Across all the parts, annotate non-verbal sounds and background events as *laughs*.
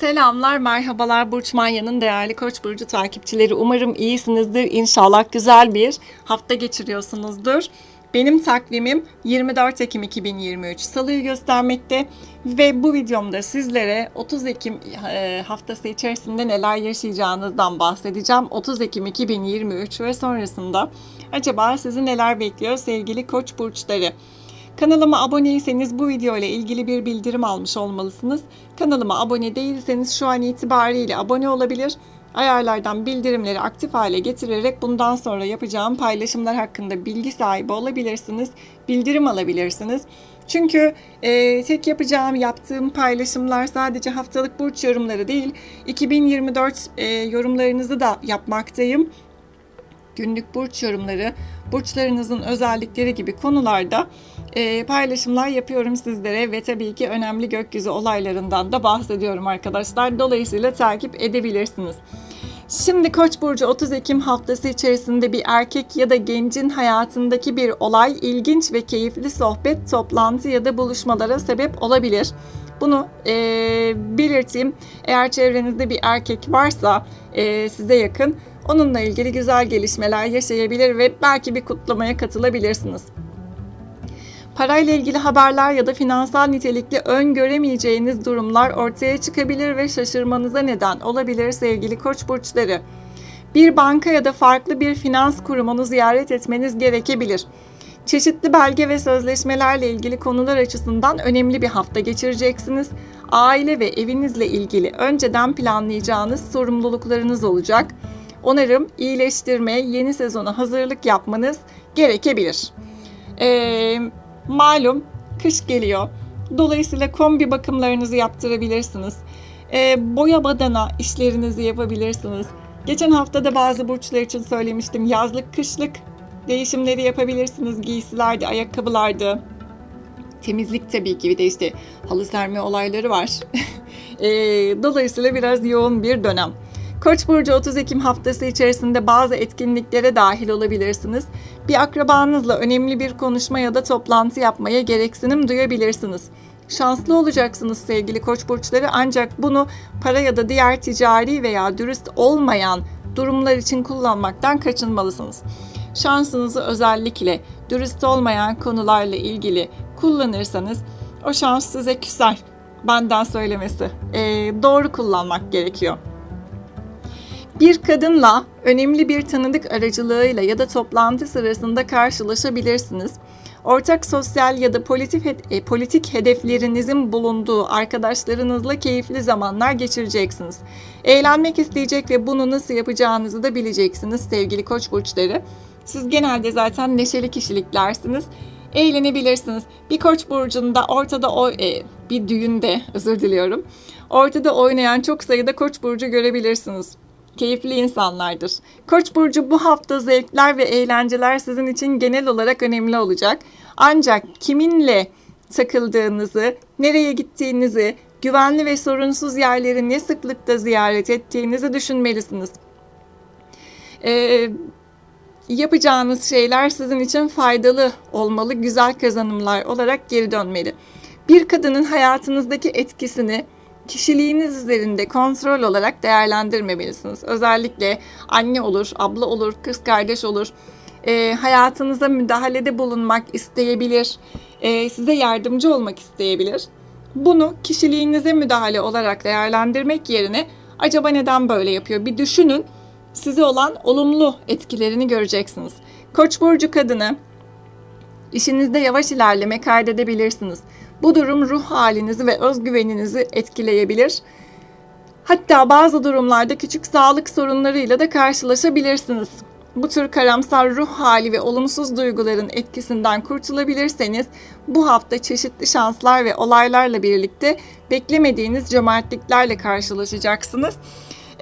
Selamlar, merhabalar Burç Manya'nın değerli Koç burcu takipçileri. Umarım iyisinizdir. İnşallah güzel bir hafta geçiriyorsunuzdur. Benim takvimim 24 Ekim 2023 Salı'yı göstermekte ve bu videomda sizlere 30 Ekim e, haftası içerisinde neler yaşayacağınızdan bahsedeceğim. 30 Ekim 2023 ve sonrasında acaba sizi neler bekliyor sevgili Koç burçları? Kanalıma aboneyseniz bu video ile ilgili bir bildirim almış olmalısınız. Kanalıma abone değilseniz şu an itibariyle abone olabilir. Ayarlardan bildirimleri aktif hale getirerek bundan sonra yapacağım paylaşımlar hakkında bilgi sahibi olabilirsiniz. Bildirim alabilirsiniz. Çünkü e, tek yapacağım, yaptığım paylaşımlar sadece haftalık burç yorumları değil, 2024 e, yorumlarınızı da yapmaktayım günlük burç yorumları, burçlarınızın özellikleri gibi konularda e, paylaşımlar yapıyorum sizlere ve tabii ki önemli gökyüzü olaylarından da bahsediyorum arkadaşlar. Dolayısıyla takip edebilirsiniz. Şimdi Koç burcu 30 Ekim haftası içerisinde bir erkek ya da gencin hayatındaki bir olay, ilginç ve keyifli sohbet, toplantı ya da buluşmalara sebep olabilir. Bunu e, belirteyim. Eğer çevrenizde bir erkek varsa e, size yakın onunla ilgili güzel gelişmeler yaşayabilir ve belki bir kutlamaya katılabilirsiniz. Parayla ilgili haberler ya da finansal nitelikli öngöremeyeceğiniz durumlar ortaya çıkabilir ve şaşırmanıza neden olabilir sevgili koç burçları. Bir banka ya da farklı bir finans kurumunu ziyaret etmeniz gerekebilir. Çeşitli belge ve sözleşmelerle ilgili konular açısından önemli bir hafta geçireceksiniz. Aile ve evinizle ilgili önceden planlayacağınız sorumluluklarınız olacak. Onarım, iyileştirme, yeni sezona hazırlık yapmanız gerekebilir. Ee, malum kış geliyor. Dolayısıyla kombi bakımlarınızı yaptırabilirsiniz. Ee, boya badana işlerinizi yapabilirsiniz. Geçen hafta da bazı burçlar için söylemiştim. Yazlık, kışlık değişimleri yapabilirsiniz. Giysilerde, ayakkabılarda. Temizlik tabii ki bir de işte halı serme olayları var. *laughs* ee, dolayısıyla biraz yoğun bir dönem. Koç burcu 30 Ekim haftası içerisinde bazı etkinliklere dahil olabilirsiniz. Bir akrabanızla önemli bir konuşma ya da toplantı yapmaya gereksinim duyabilirsiniz. Şanslı olacaksınız sevgili koç burçları ancak bunu para ya da diğer ticari veya dürüst olmayan durumlar için kullanmaktan kaçınmalısınız. Şansınızı özellikle dürüst olmayan konularla ilgili kullanırsanız o şans size küser. Benden söylemesi. Ee, doğru kullanmak gerekiyor. Bir kadınla önemli bir tanıdık aracılığıyla ya da toplantı sırasında karşılaşabilirsiniz. Ortak sosyal ya da politik, e, politik hedeflerinizin bulunduğu arkadaşlarınızla keyifli zamanlar geçireceksiniz. Eğlenmek isteyecek ve bunu nasıl yapacağınızı da bileceksiniz sevgili koç burçları. Siz genelde zaten neşeli kişiliklersiniz. Eğlenebilirsiniz. Bir koç burcunda ortada o e, bir düğünde özür diliyorum. Ortada oynayan çok sayıda koç burcu görebilirsiniz keyifli insanlardır. Koç burcu bu hafta zevkler ve eğlenceler sizin için genel olarak önemli olacak. Ancak kiminle takıldığınızı, nereye gittiğinizi, güvenli ve sorunsuz yerleri ne sıklıkta ziyaret ettiğinizi düşünmelisiniz. Ee, yapacağınız şeyler sizin için faydalı olmalı, güzel kazanımlar olarak geri dönmeli. Bir kadının hayatınızdaki etkisini kişiliğiniz üzerinde kontrol olarak değerlendirmemelisiniz. Özellikle anne olur, abla olur, kız kardeş olur. E, hayatınıza müdahalede bulunmak isteyebilir, e, size yardımcı olmak isteyebilir. Bunu kişiliğinize müdahale olarak değerlendirmek yerine acaba neden böyle yapıyor bir düşünün. Size olan olumlu etkilerini göreceksiniz. Koç burcu kadını işinizde yavaş ilerleme kaydedebilirsiniz. Bu durum ruh halinizi ve özgüveninizi etkileyebilir. Hatta bazı durumlarda küçük sağlık sorunlarıyla da karşılaşabilirsiniz. Bu tür karamsar ruh hali ve olumsuz duyguların etkisinden kurtulabilirseniz bu hafta çeşitli şanslar ve olaylarla birlikte beklemediğiniz cömertliklerle karşılaşacaksınız.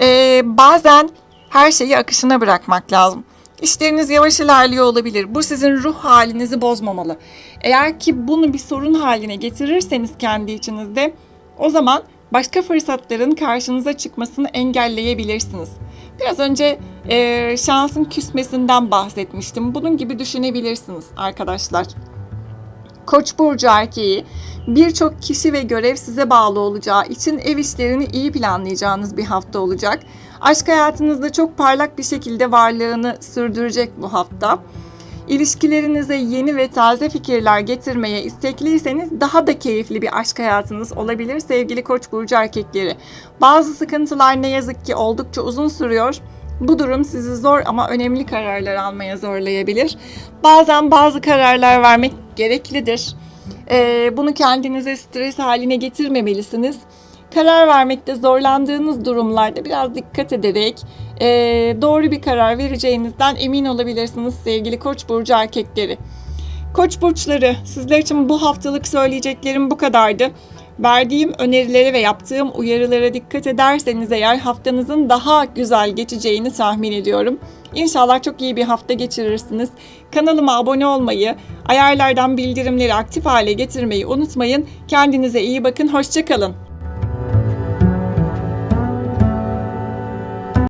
Ee, bazen her şeyi akışına bırakmak lazım. İşleriniz yavaş ilerliyor olabilir. Bu sizin ruh halinizi bozmamalı. Eğer ki bunu bir sorun haline getirirseniz kendi içinizde o zaman başka fırsatların karşınıza çıkmasını engelleyebilirsiniz. Biraz önce e, şansın küsmesinden bahsetmiştim. Bunun gibi düşünebilirsiniz arkadaşlar. Koç burcu erkeği birçok kişi ve görev size bağlı olacağı için ev işlerini iyi planlayacağınız bir hafta olacak. Aşk hayatınızda çok parlak bir şekilde varlığını sürdürecek bu hafta. İlişkilerinize yeni ve taze fikirler getirmeye istekliyseniz daha da keyifli bir aşk hayatınız olabilir sevgili Koç burcu erkekleri. Bazı sıkıntılar ne yazık ki oldukça uzun sürüyor. Bu durum sizi zor ama önemli kararlar almaya zorlayabilir. Bazen bazı kararlar vermek gereklidir. Ee, bunu kendinize stres haline getirmemelisiniz. Karar vermekte zorlandığınız durumlarda biraz dikkat ederek e, doğru bir karar vereceğinizden emin olabilirsiniz sevgili Koç burcu erkekleri. Koç burçları sizler için bu haftalık söyleyeceklerim bu kadardı. Verdiğim önerilere ve yaptığım uyarılara dikkat ederseniz eğer haftanızın daha güzel geçeceğini tahmin ediyorum. İnşallah çok iyi bir hafta geçirirsiniz. Kanalıma abone olmayı, ayarlardan bildirimleri aktif hale getirmeyi unutmayın. Kendinize iyi bakın, hoşçakalın.